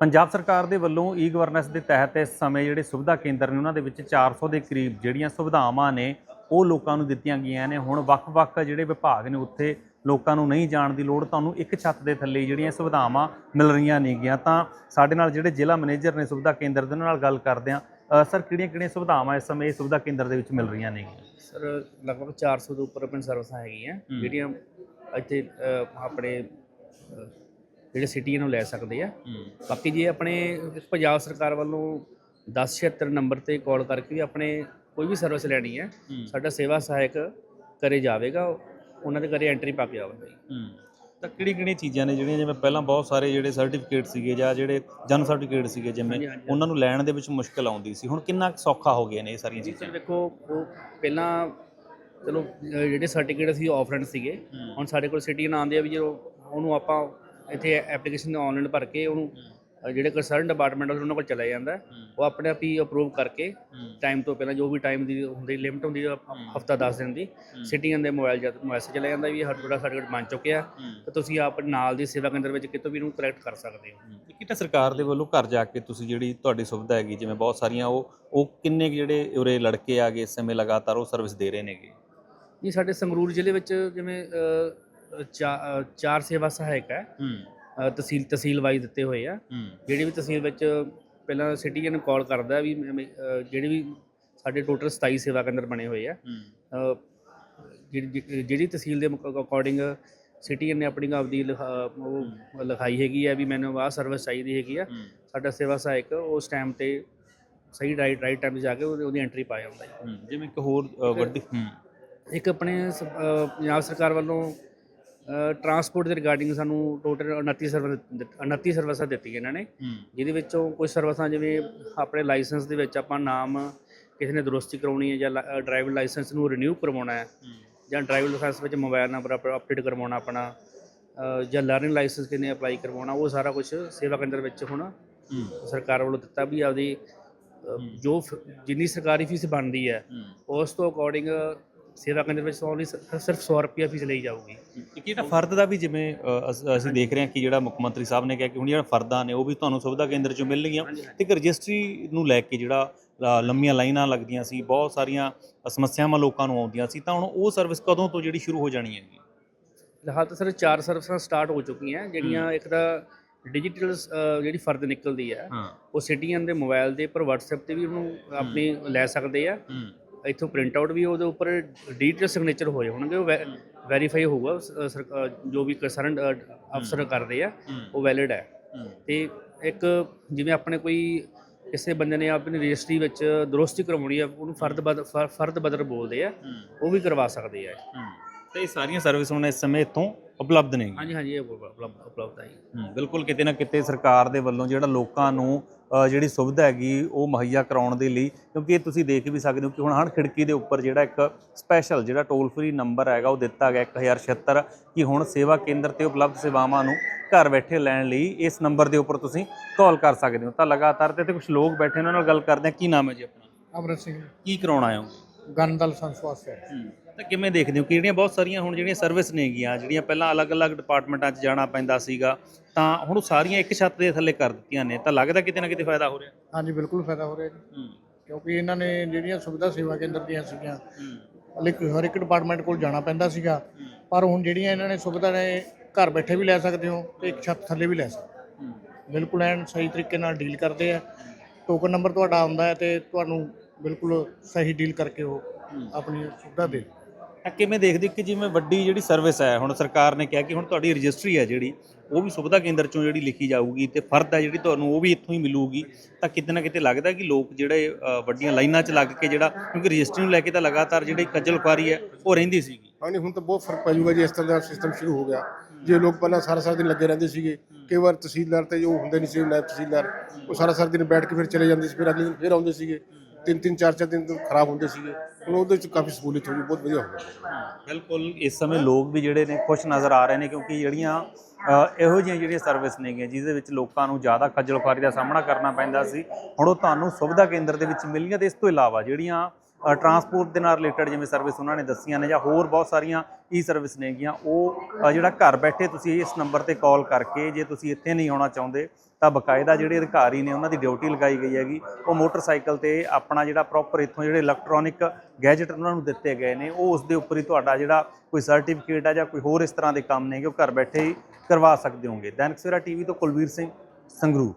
ਪੰਜਾਬ ਸਰਕਾਰ ਦੇ ਵੱਲੋਂ ਈ ਗਵਰਨੈਂਸ ਦੇ ਤਹਿਤ ਇਸ ਸਮੇਂ ਜਿਹੜੇ ਸੁਵਿਧਾ ਕੇਂਦਰ ਨੇ ਉਹਨਾਂ ਦੇ ਵਿੱਚ 400 ਦੇ ਕਰੀਬ ਜਿਹੜੀਆਂ ਸੁਵਿਧਾਵਾਂ ਨੇ ਉਹ ਲੋਕਾਂ ਨੂੰ ਦਿੱਤੀਆਂ ਗਈਆਂ ਨੇ। ਹੁਣ ਵੱਖ-ਵੱਖ ਜਿਹੜੇ ਵਿਭਾਗ ਨੇ ਉੱਥੇ ਲੋਕਾਂ ਨੂੰ ਨਹੀਂ ਜਾਣ ਦੀ ਲੋੜ ਤੁਹਾਨੂੰ ਇੱਕ ਛੱਤ ਦੇ ਥੱਲੇ ਜਿਹੜੀਆਂ ਸੁਵਿਧਾਵਾਂ ਮਿਲ ਰਹੀਆਂ ਨੇਗੀਆਂ। ਤਾਂ ਸਾਡੇ ਨਾਲ ਜਿਹੜੇ ਜ਼ਿਲ੍ਹਾ ਮੈਨੇਜਰ ਨੇ ਸੁਵਿਧਾ ਕੇਂਦਰ ਦੇ ਨਾਲ ਗੱਲ ਕਰਦੇ ਅ, ਸਰ ਕਿਹੜੀਆਂ-ਕਿਹੜੀਆਂ ਸੁਵਿਧਾਵਾਂ ਇਸ ਸਮੇਂ ਇਸ ਸੁਵਿਧਾ ਕੇਂਦਰ ਦੇ ਵਿੱਚ ਮਿਲ ਰਹੀਆਂ ਨੇਗੀਆਂ? ਸਰ ਲਗਭਗ 400 ਤੋਂ ਉੱਪਰ ਆਪਣੀ ਸਰਵਿਸਾਂ ਹੈਗੀਆਂ। ਜਿਹੜੀਆਂ ਇੱਥੇ ਆਪਣੇ ਜਿਹੜੇ ਸਿਟੀਆਂ ਨੂੰ ਲੈ ਸਕਦੇ ਆ। ਬਾਕੀ ਜੇ ਆਪਣੇ ਪੰਜਾਬ ਸਰਕਾਰ ਵੱਲੋਂ 1076 ਨੰਬਰ ਤੇ ਕਾਲ ਕਰਕੇ ਵੀ ਆਪਣੇ ਕੋਈ ਵੀ ਸਰਵਿਸ ਲੈਣੀ ਹੈ ਸਾਡਾ ਸੇਵਾ ਸਹਾਇਕ ਕਰੇ ਜਾਵੇਗਾ ਉਹਨਾਂ ਦੇ ਘਰੇ ਐਂਟਰੀ ਪਾ ਕੇ ਆਵੇਗਾ। ਤਾਂ ਕਿਹੜੀ-ਕਿਹੜੀਆਂ ਚੀਜ਼ਾਂ ਨੇ ਜਿਹੜੀਆਂ ਜਿਵੇਂ ਪਹਿਲਾਂ ਬਹੁਤ ਸਾਰੇ ਜਿਹੜੇ ਸਰਟੀਫਿਕੇਟ ਸੀਗੇ ਜਾਂ ਜਿਹੜੇ ਜਨਮ ਸਰਟੀਫਿਕੇਟ ਸੀਗੇ ਜਿਵੇਂ। ਉਹਨਾਂ ਨੂੰ ਲੈਣ ਦੇ ਵਿੱਚ ਮੁਸ਼ਕਲ ਆਉਂਦੀ ਸੀ। ਹੁਣ ਕਿੰਨਾ ਸੌਖਾ ਹੋ ਗਿਆ ਨੇ ਇਹ ਸਾਰੀਆਂ ਚੀਜ਼ਾਂ? ਦੇਖੋ ਉਹ ਪਹਿਲਾਂ ਚਲੋ ਜਿਹੜੇ ਸਰਟੀਫਿਕੇਟ ਸੀ ਆਫਲਾਈਨ ਸੀਗੇ ਹੁਣ ਸਾਡੇ ਕੋਲ ਸਿਟੀ ਨਾਲ ਆਉਂਦੇ ਆ ਵੀ ਜਦੋਂ ਉਹਨੂੰ ਆਪਾਂ ਇੱਥੇ ਐਪਲੀਕੇਸ਼ਨ ਆਨਲਾਈਨ ਭਰ ਕੇ ਉਹਨੂੰ ਜਿਹੜੇ ਕੰਸਰਨ ਡਿਪਾਰਟਮੈਂਟ ਉਹਨਾਂ ਕੋਲ ਚਲਾ ਜਾਂਦਾ। ਉਹ ਆਪਣੇ ਆਪ ਹੀ ਅਪਰੂਵ ਕਰਕੇ ਟਾਈਮ ਤੋਂ ਪਹਿਲਾਂ ਜੋ ਵੀ ਟਾਈਮ ਦੀ ਹੁੰਦੀ ਲਿਮਟ ਹੁੰਦੀ ਹਫਤਾ 10 ਦਿਨ ਦੀ ਸਿਟੀਆਂ ਦੇ ਮੋਬਾਈਲ ਜਦ ਮੈਸੇਜ ਚਲਾ ਜਾਂਦਾ ਵੀ ਹਰ ਤੁਹਾਡਾ ਸਰਟੀਫਿਕੇਟ ਬਣ ਚੁੱਕਿਆ ਤੇ ਤੁਸੀਂ ਆਪ ਨਾਲ ਦੀ ਸੇਵਾ ਕੇਂਦਰ ਵਿੱਚ ਕਿਤੋਂ ਵੀ ਇਹਨੂੰ ਕਰੈਕਟ ਕਰ ਸਕਦੇ ਹੋ। ਕਿਤਾ ਸਰਕਾਰ ਦੇ ਵੱਲੋਂ ਘਰ ਜਾ ਕੇ ਤੁਸੀਂ ਜਿਹੜੀ ਤੁਹਾਡੀ ਸੁਵਿਧਾ ਹੈਗੀ ਜਿਵੇਂ ਬਹੁਤ ਸਾਰੀਆਂ ਉਹ ਉਹ ਕਿੰਨੇ ਕੁ ਜਿਹੜੇ ਉਰੇ ਲੜਕੇ ਆਗੇ ਇਸ ਸਮੇਂ ਲਗਾਤਾਰ ਉਹ ਸਰਵਿਸ ਦੇ ਰਹੇ ਨੇਗੇ? ਜੀ ਸਾਡੇ ਸੰਗਰੂਰ ਜ਼ਿਲ੍ਹੇ ਵਿੱਚ ਜਿਵੇਂ ਚਾ- ਚਾਰ ਸੇਵਾ ਸਹਾਇਕ ਹੈ। ਹੂੰ। ਤਹਿਸੀਲ ਤਹਿਸੀਲ ਵਾਈਜ਼ ਦਿੱਤੇ ਹੋਏ ਆ। ਜਿਹੜੀ ਵੀ ਤਹਿਸੀਲ ਵਿੱਚ ਪਹਿਲਾਂ ਸਿਟੀਜ਼ਨ ਕਾਲ ਕਰਦਾ ਵੀ ਮੈਂ- ਜਿਹੜੀ ਵੀ ਸਾਡੇ ਟੋਟਲ 27 ਸੇਵਾ ਕੇਂਦਰ ਬਣੇ ਹੋਏ ਆ। ਹੂੰ। ਜਿਹੜੀ ਜਿਹੜੀ ਤਹਿਸੀਲ ਦੇ ਅਕੋਰਡਿੰਗ ਸਿਟੀਜ਼ਨ ਨੇ ਆਪਣੀ ਆਪਦੀ ਲਿਖਾ- ਉਹ ਲਿਖਾਈ ਹੈਗੀ ਆ ਵੀ ਮੈਨੂੰ ਆਹ ਸਰਵਿਸ ਚਾਹੀਦੀ ਹੈਗੀ ਆ। ਹੂੰ। ਸਾਡਾ ਸੇਵਾ ਸਹਾਇਕ ਉਸ ਟਾਈਮ ਤੇ ਸਹੀ ਰਾਈਟ ਰਾਈਟ ਟਾਈਮ ਤੇ ਜਾ ਕੇ ਉਹਦੀ ਉਹਦੀ ਐਂਟਰੀ ਪਾ ਜਾਂਦਾ ਹੈ ਹੂੰ ਜਿਵੇਂ ਇੱਕ ਹੋਰ ਅ, ਵੱਡੀ ਹੂੰ। ਇੱਕ ਆਪਣੇ ਸ- ਪੰਜਾਬ ਸਰਕਾਰ ਵੱਲੋਂ ਟਰਾਂਸਪੋਰਟ ਦੇ ਰਿਗਾਰਡਿੰਗ ਸਾਨੂੰ ਟੋਟਲ 29 ਸਰਵਿਸ 29 ਸਰਵਿਸਾਂ ਦਿੱਤੀਆਂ ਇਹਨਾਂ ਨੇ ਜਿਹਦੇ ਵਿੱਚੋਂ ਕੁਝ ਸਰਵਿਸਾਂ ਜਿਵੇਂ ਆਪਣੇ ਲਾਇਸੈਂਸ ਦੇ ਵਿੱਚ ਆਪਾਂ ਨਾਮ ਕਿਸੇ ਨੇ ਦਰੁਸਤੀ ਕਰਾਉਣੀ ਹੈ ਜਾਂ ਡਰਾਈਵਿੰਗ ਲਾਇਸੈਂਸ ਨੂੰ ਰਿਨਿਊ ਕਰਵਾਉਣਾ ਹੈ ਜਾਂ ਡਰਾਈਵਿੰਗ ਲਾਇਸੈਂਸ ਵਿੱਚ ਮੋਬਾਈਲ ਨੰਬਰ ਅਪਡੇਟ ਕਰਵਾਉਣਾ ਆਪਣਾ ਜਾਂ ਲਰਨਿੰਗ ਲਾਇਸੈਂਸ ਕਿਨੇ ਅਪਲਾਈ ਕਰਵਾਉਣਾ ਉਹ ਸਾਰਾ ਕੁਝ ਸੇਵਾ ਕੇਂਦਰ ਵਿੱਚ ਹੁਣ ਸਰਕਾਰ ਵੱਲੋਂ ਦਿੱਤਾ ਵੀ ਆਪਦੀ ਜੋ ਜਿੰਨੀ ਸਰਕਾਰੀ ਫੀਸ ਬਣਦੀ ਹੈ ਉਸ ਤੋਂ ਅਕੋਰਡਿੰਗ ਸੇਵਾ ਕੇਂਦਰ ਵਿੱਚ ਸਿਰਫ 100 ਰੁਪਿਆ ਫੀਸ ਲਈ ਜਾਊਗੀ। ਇੱਕ ਜਿਹੜਾ ਫਰਦ ਦਾ ਵੀ ਜਿਵੇਂ ਅਸ- ਦੇਖ ਰਹੇ ਹਾਂ ਕਿ ਜਿਹੜਾ ਮੁੱਖ ਮੰਤਰੀ ਸਾਹਿਬ ਨੇ ਕਿਹਾ ਕਿ ਹੁਣ ਜਿਹੜਾ ਫਰਦਾਂ ਨੇ ਉਹ ਵੀ ਤੁਹਾਨੂੰ ਸੁਵਿਧਾ ਕੇਂਦਰ ਚੋਂ ਮਿਲਣਗੀਆਂ ਤੇ ਇੱਕ ਰਜਿਸਟਰੀ ਨੂੰ ਲੈ ਕੇ ਜਿਹੜਾ ਲੰਮੀਆਂ ਲਾਈਨਾਂ ਲੱਗਦੀਆਂ ਸੀ ਬਹੁਤ ਸਾਰੀਆਂ ਸਮੱਸਿਆਵਾਂ ਲੋਕਾਂ ਨੂੰ ਆਉਂਦੀਆਂ ਸੀ ਤਾਂ ਹੁਣ ਉਹ ਸਰਵਿਸ ਕਦੋਂ ਤੋਂ ਜਿਹੜੀ ਸ਼ੁਰੂ ਹੋ ਜਾਣੀ ਹੈਗੀ ਫਿਲਹਾਲ ਤਾਂ ਸਰ ਚਾਰ ਸਰਵਿਸਾਂ ਸਟਾਰਟ ਹੋ ਚੁੱਕੀਆਂ ਜਿਹੜੀਆਂ ਇੱਕ ਤਾਂ ਡਿਜੀਟਲ ਜਿਹੜੀ ਫਰਦ ਨਿਕਲਦੀ ਹੈ ਹਾਂ। ਉਹ ਸਿਟੀਜ਼ਨ ਦੇ ਮੋਬਾਈਲ ਦੇ ਉੱਪਰ WhatsApp ਤੇ ਵੀ ਉਹਨੂੰ ਆਪਣੀ ਲੈ ਸਕਦੇ ਆ। ਹੂੰ। ਇੱਥੋਂ ਪ੍ਰਿੰਟ ਆਊਟ ਵੀ ਉਹਦੇ ਉੱਪਰ ਡਿਜੀਟਲ ਸਿਗਨੇਚਰ ਹੋਏ ਹੋਣਗੇ ਉਹ ਵੈਰੀਫਾਈ ਹੋਊਗਾ ਸ- ਜੋ ਵੀ ਕੰਸਰਨ ਅਫਸਰ ਕਰਦੇ ਆ ਉਹ ਵੈਲਿਡ ਹੈ। ਤੇ ਇੱਕ ਜਿਵੇਂ ਆਪਣੇ ਕੋਈ ਕਿਸੇ ਬੰਦੇ ਨੇ ਆਪਣੀ ਰਜਿਸਟਰੀ ਵਿੱਚ ਦੁਰਸਤੀ ਕਰਵਾਉਣੀ ਆ ਉਹਨੂੰ ਫਰਦ ਬਦ ਫਰ- ਫਰਦ ਬਦਲ ਬੋਲਦੇ ਆ ਉਹ ਵੀ ਕਰਵਾ ਸਕਦੇ ਆ ਤੇ ਇਹ ਸਾਰੀਆਂ ਸਰਵਿਸ ਹੁਣ ਇਸ ਸਮੇਂ ਇੱਥੋਂ ਉਪਲਬਧ ਨੇ ਹਾਂਜੀ ਹਾਂਜੀ ਇਹ ਉਪਲਬਧ ਉਪਲਬਧ ਹੈ ਜੀ। ਬਿਲਕੁਲ ਕਿਤੇ ਨਾ ਕਿਤੇ ਸਰਕਾਰ ਦੇ ਵੱਲੋਂ ਜਿਹੜਾ ਲੋਕਾਂ ਨੂੰ ਜਿਹੜੀ ਸੁਵਿਧਾ ਹੈਗੀ ਉਹ ਮੁਹੱਈਆ ਕਰਾਉਣ ਦੇ ਲਈ ਕਿਉਂਕਿ ਇਹ ਤੁਸੀਂ ਦੇਖ ਵੀ ਸਕਦੇ ਹੋ ਕਿ ਹੁਣ ਹਰ ਖਿੜਕੀ ਦੇ ਉੱਪਰ ਜਿਹੜਾ ਇੱਕ ਸਪੈਸ਼ਲ ਜਿਹੜਾ ਟੋਲ ਫ੍ਰੀ ਨੰਬਰ ਹੈਗਾ ਉਹ ਦਿੱਤਾ ਗਿਆ 1076 ਕਿ ਹੁਣ ਸੇਵਾ ਕੇਂਦਰ ਤੇ ਉਪਲਬਧ ਸੇਵਾਵਾਂ ਨੂੰ ਘਰ ਬੈਠੇ ਲੈਣ ਲਈ ਇਸ ਨੰਬਰ ਦੇ ਉੱਪਰ ਤੁਸੀਂ ਕਾਲ ਕਰ ਸਕਦੇ ਹੋ। ਤਾਂ ਲਗਾਤਾਰ ਤੇ ਕੁਝ ਲੋਕ ਬੈਠੇ ਉਹਨਾਂ ਨਾਲ ਗੱਲ ਕਰਦੇ ਆ ਕੀ ਨਾਮ ਹੈ ਜੀ ਆਪਣਾ? ਅਮਰਿਤ ਸਿੰਘ। ਕੀ ਕਰਾਉਣ ਆਏ ਹੋ? ਗਨ ਦਾ ਲਾਇਸੈਂਸ ਵਾਸਤੇ ਤਾਂ ਕਿਵੇਂ ਦੇਖਦੇ ਹੋ? ਕਿ ਜਿਹੜੀਆਂ ਬਹੁਤ ਸਾਰੀਆਂ ਹੁਣ ਜਿਹੜੀਆਂ ਸਰਵਿਸ ਨੇਗੀਆਂ ਜਿਹੜੀਆਂ ਪਹਿਲਾਂ ਅਲੱਗ-ਅਲੱਗ ਡਿਪਾਰਟਮੈਂਟਾਂ 'ਚ ਜਾਣਾ ਪੈਂਦਾ ਸੀਗਾ ਤਾਂ ਹੁਣ ਉਹ ਸਾਰੀਆਂ ਇੱਕ ਛੱਤ ਦੇ ਥੱਲੇ ਕਰ ਦਿੱਤੀਆਂ ਨੇ। ਤਾਂ ਲੱਗਦਾ ਕਿਤੇ ਨਾ ਕਿਤੇ ਫਾਇਦਾ ਹੋ ਰਿਹਾ? ਹਾਂਜੀ ਬਿਲਕੁਲ ਫਾਇਦਾ ਹੋ ਰਿਹਾ ਜੀ। ਹੂੰ। ਕਿਉਂਕਿ ਇਹਨਾਂ ਨੇ ਜਿਹੜੀਆਂ ਸੁਵਿਧਾ ਸੇਵਾ ਕੇਂਦਰ ਦੀਆਂ ਸੀਗੀਆਂ ਹਲੇ ਹਰ ਇੱਕ ਡਿਪਾਰਟਮੈਂਟ ਕੋਲ ਜਾਣਾ ਪੈਂਦਾ ਸੀਗਾ। ਪਰ ਹੁਣ ਜਿਹੜੀਆਂ ਇਹਨਾਂ ਨੇ ਸੁਵਿਧਾ ਨੇ ਘਰ ਬੈਠੇ ਵੀ ਲੈ ਸਕਦੇ ਹੋ ਤੇ ਇੱਕ ਛੱਤ ਥੱਲੇ ਵੀ ਲੈ ਸਕਦੇ ਹੋ। ਬਿਲਕੁਲ ਐਨ ਸਹੀ ਤਰੀਕੇ ਨਾਲ ਡੀਲ ਕਰਦੇ ਆ। ਟੋਕਨ ਨੰਬਰ ਤੁਹਾਡਾ ਆਉਂਦਾ ਹੈ ਤੇ ਤੁਹਾਨੂੰ ਬਿਲਕੁਲ ਸਹੀ ਡੀਲ ਕਰਕੇ ਉਹ ਆਪਣੀ ਸੁਵਿਧਾ ਦੇ ਤਾਂ ਕਿਵੇਂ ਦੇਖਦੇ ਕਿ ਜਿਵੇਂ ਵੱਡੀ ਜਿਹੜੀ ਸਰਵਿਸ ਹੈ ਹੁਣ ਸਰਕਾਰ ਨੇ ਕਿਹਾ ਕਿ ਹੁਣ ਤੁਹਾਡੀ ਰਜਿਸਟਰੀ ਹੈ ਜਿਹੜੀ ਉਹ ਵੀ ਸੁਵਿਧਾ ਕੇਂਦਰ ਚੋਂ ਜਿਹੜੀ ਲਿਖੀ ਜਾਊਗੀ ਤੇ ਫਰਦ ਹੈ ਜਿਹੜੀ ਤੁਹਾਨੂੰ ਉਹ ਵੀ ਇੱਥੋਂ ਹੀ ਮਿਲੂਗੀ। ਤਾਂ ਕਿਤੇ ਨਾ ਕਿਤੇ ਲੱਗਦਾ ਕਿ ਲੋਕ ਜਿਹੜੇ ਵੱਡੀਆਂ ਲਾਈਨਾਂ 'ਚ ਲੱਗ ਕੇ ਜਿਹੜਾ ਕਿਉਂਕਿ ਰਜਿਸਟਰੀ ਨੂੰ ਲੈ ਕੇ ਤਾਂ ਲਗਾਤਾਰ ਜਿਹੜੀ ਖੱਜਲ ਖੁਆਰੀ ਹੈ ਉਹ ਰਹਿੰਦੀ ਸੀਗੀ। ਹਾਂਜੀ ਹੁਣ ਤਾਂ ਬਹੁਤ ਫ਼ਰਕ ਪੈ ਜਾਊਗਾ ਜੀ ਇਸ ਤਰ੍ਹਾਂ ਦਾ ਸਿਸਟਮ ਸ਼ੁਰੂ ਹੋ ਗਿਆ। ਜੇ ਲੋਕ ਪਹਿਲਾਂ ਸਾਰਾ ਸਾਰਾ ਦਿਨ ਲੱਗੇ ਰਹਿੰਦੇ ਸੀਗੇ ਕਈ ਵਾਰ ਤਹਿਸੀਲਦਾਰ ਤੇ ਜੋ ਹੁੰਦੇ ਨਹੀਂ ਸੀ ਨਾਇਬ ਤਹਿਸੀਲਦਾਰ ਉਹ ਸਾਰਾ ਸਾਰਾ ਦਿਨ ਬੈਠ ਕੇ ਫਿਰ ਚਲੇ ਜਾਂਦੇ ਸੀ ਫਿਰ ਅਗਲੇ ਦਿਨ ਫਿਰ ਆਉਂਦੇ ਸੀਗੇ। ਤਿੰਨ ਤਿੰਨ ਚਾਰ ਚਾਰ ਦਿਨ ਤੋਂ ਖਰਾਬ ਹੁੰਦੇ ਸੀਗੇ। ਹੁਣ ਉਹਦੇ ਵਿੱਚ ਕਾਫੀ ਸਹੂਲਤ ਹੋ ਗਈ ਬਹੁਤ ਵਧੀਆ ਹੋ ਗਿਆ ਬਿਲਕੁਲ ਇਸ ਸਮੇਂ ਲੋਕ ਵੀ ਜਿਹੜੇ ਨੇ ਖੁਸ਼ ਨਜ਼ਰ ਆ ਰਹੇ ਨੇ ਕਿਉਂਕਿ ਜਿਹੜੀਆਂ ਅ, ਇਹੋ ਜਿਹੀਆਂ ਜਿਹੜੀਆਂ ਸਰਵਿਸ ਨੇਗੀਆਂ ਜਿਹਦੇ ਵਿੱਚ ਲੋਕਾਂ ਨੂੰ ਜ਼ਿਆਦਾ ਖੱਜਲ ਖੁਆਰੀ ਦਾ ਸਾਹਮਣਾ ਕਰਨਾ ਪੈਂਦਾ ਸੀ। ਹੁਣ ਉਹ ਤੁਹਾਨੂੰ ਸੁਵਿਧਾ ਕੇਂਦਰ ਦੇ ਵਿੱਚ ਮਿਲੀਆਂ ਤੇ ਇਸ ਤੋਂ ਇਲਾਵਾ ਜਿਹੜੀਆਂ ਟਰਾਂਸਪੋਰਟ ਦੇ ਨਾਲ ਰਿਲੇਟਡ ਜਿਵੇਂ ਸਰਵਿਸ ਉਹਨਾਂ ਨੇ ਦੱਸੀਆਂ ਨੇ ਜਾਂ ਹੋਰ ਬਹੁਤ ਸਾਰੀਆਂ ਈ ਸਰਵਿਸ ਨੇਗੀਆਂ, ਉਹ ਜਿਹੜਾ ਘਰ ਬੈਠੇ ਤੁਸੀਂ ਇਸ ਨੰਬਰ ਤੇ ਕਾਲ ਕਰਕੇ ਜੇ ਤੁਸੀਂ ਇੱਥੇ ਨਹੀਂ ਆਉਣਾ ਚਾਹੁੰਦੇ, ਤਾਂ ਬਕਾਇਦਾ ਜਿਹੜੇ ਅਧਿਕਾਰੀ ਨੇ ਉਹਨਾਂ ਦੀ ਡਿਊਟੀ ਲਗਾਈ ਗਈ ਹੈਗੀ। ਉਹ ਮੋਟਰਸਾਈਕਲ ਤੇ ਆਪਣਾ ਜਿਹੜਾ ਪ੍ਰੋਪਰ ਇੱਥੋਂ ਜਿਹੜੇ ਇਲੈਕਟ੍ਰੋਨਿਕ ਗੈਜਟ ਉਹਨਾਂ ਨੂੰ ਦਿੱਤੇ ਗਏ ਨੇ, ਉਹ ਉਸ ਦੇ ਉੱਪਰ ਹੀ ਤੁਹਾਡਾ ਜਿਹੜਾ ਕੋਈ ਸਰਟੀਫਿਕੇਟ ਆ ਜਾਂ ਕੋਈ ਹੋਰ ਇਸ ਤਰ੍ਹਾਂ ਦੇ ਕੰਮ ਨੇ ਕਿ ਉਹ ਘਰ ਬੈਠੇ ਹੀ ਕਰਵਾ ਸਕਦੇ ਹੋਗੇ ਦੈਨਿਕ ਸਵੇਰਾ ਟੀਵੀ ਤੋਂ ਕੁਲਵੀਰ ਸਿੰਘ ਸੰਗਰੂਰ।